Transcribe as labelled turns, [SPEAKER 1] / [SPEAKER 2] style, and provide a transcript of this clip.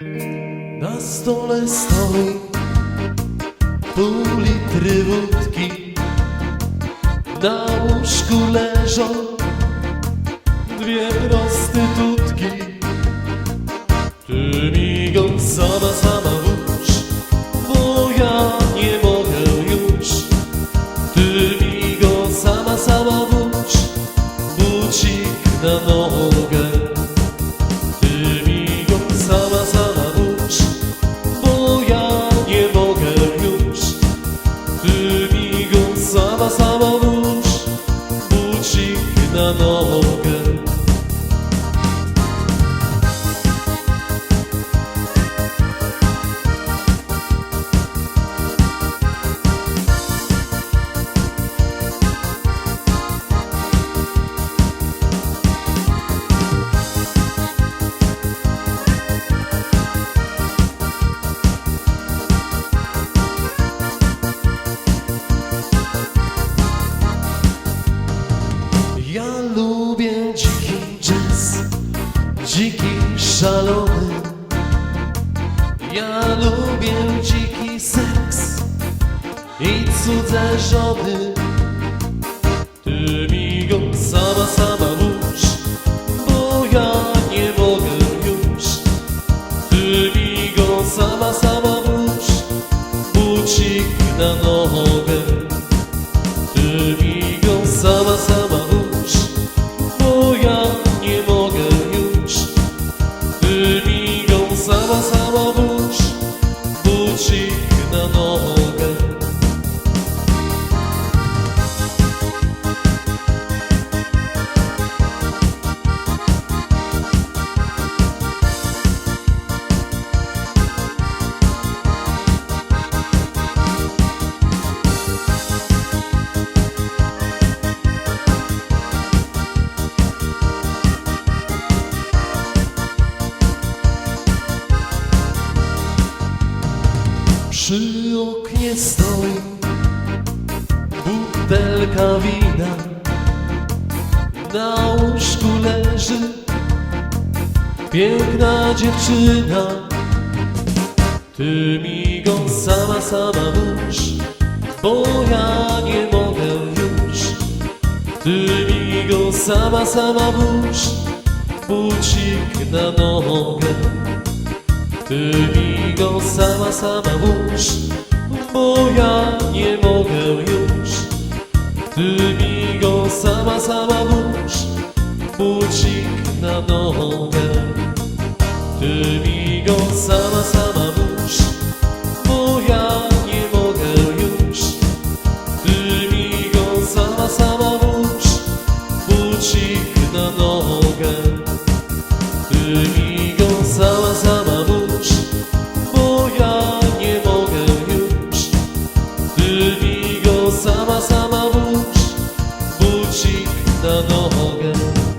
[SPEAKER 1] Na stole stoi pół litry wódki Na łóżku leżą dwie prostytutki. Ty mi go sama, sama włóż Bo ja nie mogę już? Ty mi go sama, sama włóż Bucik na nogę Bucik szalony. Ja lubię dziki seks i cudze żony. Ty mi go sama, sama włóż, bo ja nie mogę już. Ty mi go sama, sama włóż, bucik na nogę. Bucik na Przy oknie stoi butelka wina. Na łóżku leży piękna dziewczyna. Ty mi go sama, sama włóż Bo ja nie mogę już. Ty mi go sama, sama włóż Bucik na nogę ty mi go sama, sama włóż, bo ja nie mogę już. Ty mi go sama, sama włóż, bucik na nogę. Ty mi go sama, sama włóż, bo ja nie mogę już. Ty mi go sama, sama włóż, bucik na nogę. Ty mi 깊이 넘어가